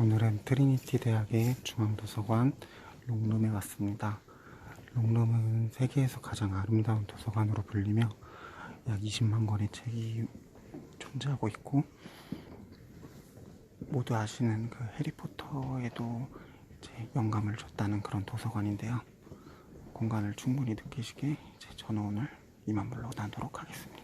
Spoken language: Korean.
오늘은 트리니티 대학의 중앙도서관 롱룸에 왔습니다. 롱룸은 세계에서 가장 아름다운 도서관으로 불리며 약 20만 권의 책이 존재하고 있고 모두 아시는 그 해리포터에도 이제 영감을 줬다는 그런 도서관인데요. 공간을 충분히 느끼시게 이제 저는 오늘 이만 물러나도록 하겠습니다.